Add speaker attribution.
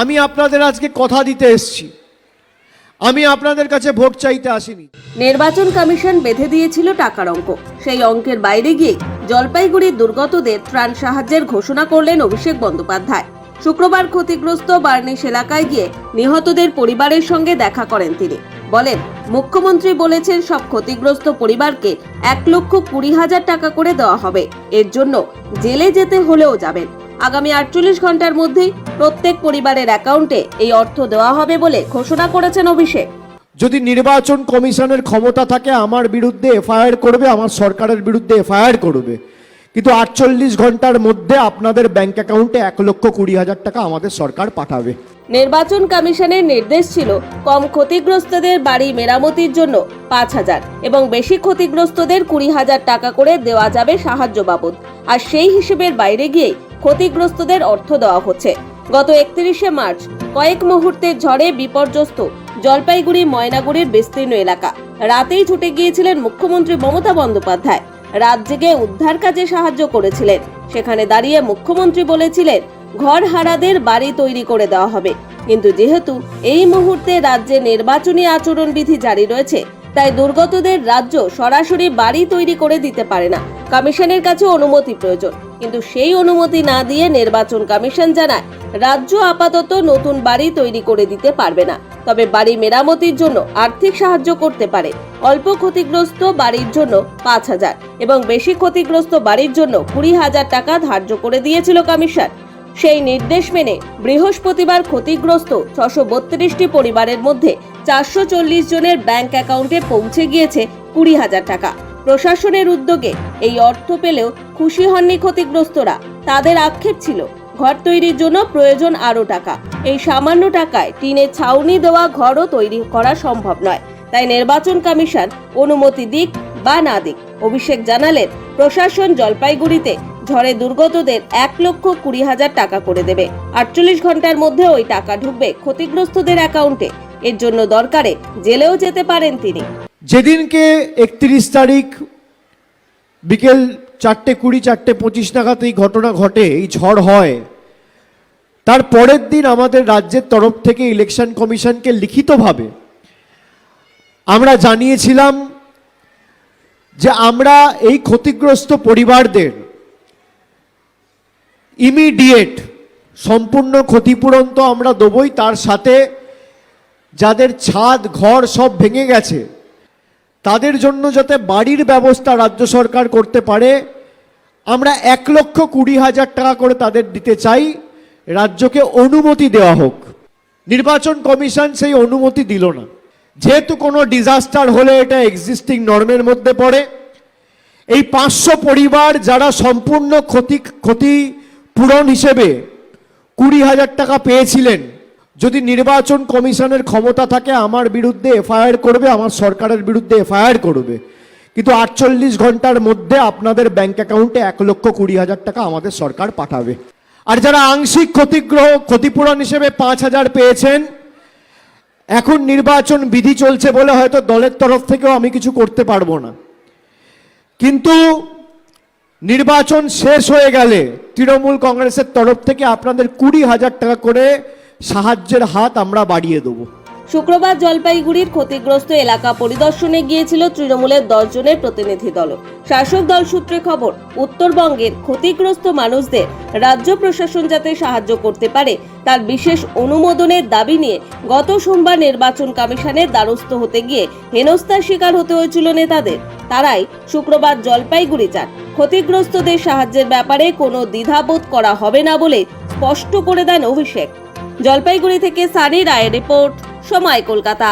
Speaker 1: আমি আপনাদের আজকে কথা দিতে এসছি। আমি আপনাদের কাছে ভোট চাইতে আসিনি।
Speaker 2: নির্বাচন কমিশন বেঁধে দিয়েছিল টাকার অঙ্ক। সেই অঙ্কের বাইরে গিয়ে জলপাইগুড়ির দুর্গতদের ত্রাণ সাহায্যের ঘোষণা করলেন অভিষেক বন্দ্যোপাধ্যায়। শুক্রবার ক্ষতিগ্রস্ত বার্নিশ এলাকায় গিয়ে নিহতদের পরিবারের সঙ্গে দেখা করেন তিনি। বলেন, মুখ্যমন্ত্রী বলেছেন সব ক্ষতিগ্রস্ত পরিবারকে এক লক্ষ কুড়ি হাজার টাকা করে দেওয়া হবে। এর জন্য জেলে যেতে হলেও যাবেন। আগামী আটচল্লিশ ঘণ্টার মধ্যেই প্রত্যেক পরিবারের অ্যাকাউন্টে এই অর্থ দেওয়া হবে বলে ঘোষণা করেছেন অভিষেক।
Speaker 1: যদি নির্বাচন কমিশনের ক্ষমতা থাকে আমার বিরুদ্ধে এফআইআর করবে আমার সরকারের বিরুদ্ধে এফআইআর করবে। কিন্তু আটচল্লিশ ঘণ্টার মধ্যে আপনাদের ব্যাংক অ্যাকাউন্টে এক লক্ষ কুড়ি হাজার টাকা আমাদের সরকার পাঠাবে।
Speaker 2: নির্বাচন কমিশনের নির্দেশ ছিল কম ক্ষতিগ্রস্তদের বাড়ি মেরামতির জন্য পাঁচ হাজার এবং বেশি ক্ষতিগ্রস্তদের কুড়ি হাজার টাকা করে দেওয়া যাবে সাহায্য বাবদ। আর সেই হিসেবের বাইরে গিয়েই ক্ষতিগ্রস্তদের অর্থ দেওয়া হচ্ছে। গত একত্রিশে মার্চ, কয়েক মুহূর্তের ঝড়ে বিপর্যস্ত জলপাইগুড়ি ময়নাগুড়ির বিস্তীর্ণ এলাকা। রাতেই ছুটে গিয়েছিলেন মুখ্যমন্ত্রী মমতা বন্দ্যোপাধ্যায়। রাত জেগে উদ্ধার কাজে সাহায্য করেছিলেন। সেখানে দাঁড়িয়ে মুখ্যমন্ত্রী বলেছিলেন, ঘর হারাদের বাড়ি তৈরি করে দেওয়া হবে। কিন্তু যেহেতু এই মুহূর্তে রাজ্যে নির্বাচনী আচরণবিধি জারি রয়েছে তাই দুর্গতদের রাজ্য সরাসরি বাড়ি তৈরি করে দিতে পারে না। কমিশনের কাছে অনুমতি প্রয়োজন। কিন্তু সেই অনুমতি না দিয়ে নির্বাচন কমিশন জানায়, রাজ্য আপাতত নতুন বাড়ি তৈরি করে দিতে পারবে না। তবে বাড়ি মেরামতির জন্য আর্থিক সাহায্য করতে পারে। অল্প ক্ষতিগ্রস্ত বাড়ির জন্য পাঁচ হাজার এবং বেশি ক্ষতিগ্রস্ত বাড়ির জন্য কুড়ি হাজার টাকা ধার্য করে দিয়েছিল কমিশন। সেই নির্দেশ মেনে বৃহস্পতিবার ক্ষতিগ্রস্ত ছশো বত্রিশটি পরিবারের মধ্যে চারশো চল্লিশ জনের ব্যাংক অ্যাকাউন্টে পৌঁছে গিয়েছে কুড়ি হাজার টাকা। প্রশাসনের উদ্যোগে এই অর্থ পেলেও খুশি হননি ক্ষতিগ্রস্তরা। তাদের আক্ষেপ ছিল, ঘর তৈরির জন্য প্রয়োজন আরও টাকা। এই সামান্য টাকায় টিনের ছাউনি দেওয়া ঘরও তৈরি করা সম্ভব নয়। তাই নির্বাচন কমিশন অনুমতি দিক বা না দিক, অভিষেক জানালেন প্রশাসন জলপাইগুড়িতে ঝড়ে দুর্গতদের এক লক্ষ কুড়ি হাজার টাকা করে দেবে। আটচল্লিশ ঘণ্টার মধ্যে ওই টাকা ঢুকবে ক্ষতিগ্রস্তদের অ্যাকাউন্টে। এর জন্য দরকারে জেলেও যেতে পারেন তিনি।
Speaker 1: যেদিনকে একত্রিশ তারিখ বিকেল চারটে কুড়ি, চারটে পঁচিশ নাগাদ এই ঘটনা ঘটে, এই ঝড় হয়, তার পরের দিন আমাদের রাজ্যের তরফ থেকে ইলেকশন কমিশনকে লিখিতভাবে আমরা জানিয়েছিলাম যে আমরা এই ক্ষতিগ্রস্ত পরিবারদের ইমিডিয়েট সম্পূর্ণ ক্ষতিপূরণ তো আমরা দেবই, তার সাথে যাদের ছাদ, ঘর সব ভেঙে গেছে, তাদের জন্য যাতে বাড়ির ব্যবস্থা রাজ্য সরকার করতে পারে, আমরা এক লক্ষ কুড়ি হাজার টাকা করে তাদের দিতে চাই, রাজ্যকে অনুমতি দেওয়া হোক। নির্বাচন কমিশন সেই অনুমতি দিল না। যেহেতু কোনো ডিজাস্টার হলে এটা এক্সিস্টিং নর্মের মধ্যে পড়ে, এই পাঁচশো পরিবার যারা সম্পূর্ণ ক্ষতি ক্ষতিপূরণ হিসেবে কুড়ি হাজার টাকা পেয়েছিলেন। যদি নির্বাচন কমিশনের ক্ষমতা থাকে, আমার বিরুদ্ধে এফআইআর করবে, আমার সরকারের বিরুদ্ধে এফআইআর করবে। কিন্তু আটচল্লিশ ঘণ্টার মধ্যে আপনাদের ব্যাংক অ্যাকাউন্টে এক লক্ষ কুড়ি হাজার টাকা আমাদের সরকার পাঠাবে। আর যারা আংশিক ক্ষতিগ্রহ, ক্ষতিপূরণ হিসেবে পাঁচ হাজার পেয়েছেন, এখন নির্বাচন বিধি চলছে বলে হয়তো দলের তরফ থেকেও আমি কিছু করতে পারব না। কিন্তু নির্বাচন শেষ হয়ে গেলে তৃণমূল কংগ্রেসের তরফ থেকে আপনাদের কুড়ি হাজার টাকা করে সাহায্যের হাত আমরা বাড়িয়ে দেবো।
Speaker 2: শুক্রবার জলপাইগুড়ির ক্ষতিগ্রস্ত এলাকা পরিদর্শনে গিয়েছিল তৃণমূলের দশ জনের প্রতিনিধি দল। শাসক দল সূত্রে খবর, উত্তরবঙ্গের ক্ষতিগ্রস্ত মানুষদের রাজ্য প্রশাসন যাতে সাহায্য করতে পারে, তার বিশেষ অনুমোদনের দাবি নিয়ে গত সোমবার নির্বাচন কমিশনের দ্বারস্থ হতে গিয়ে হেনস্থার শিকার হতে হয়েছিল নেতাদের। তারাই শুক্রবার জলপাইগুড়ি যান। ক্ষতিগ্রস্তদের সাহায্যের ব্যাপারে কোনো দ্বিধাবোধ করা হবে না বলে স্পষ্ট করে দেন অভিষেক। জলপাইগুড়ি থেকে সানি রায়ের রিপোর্ট সময় কলকাতা।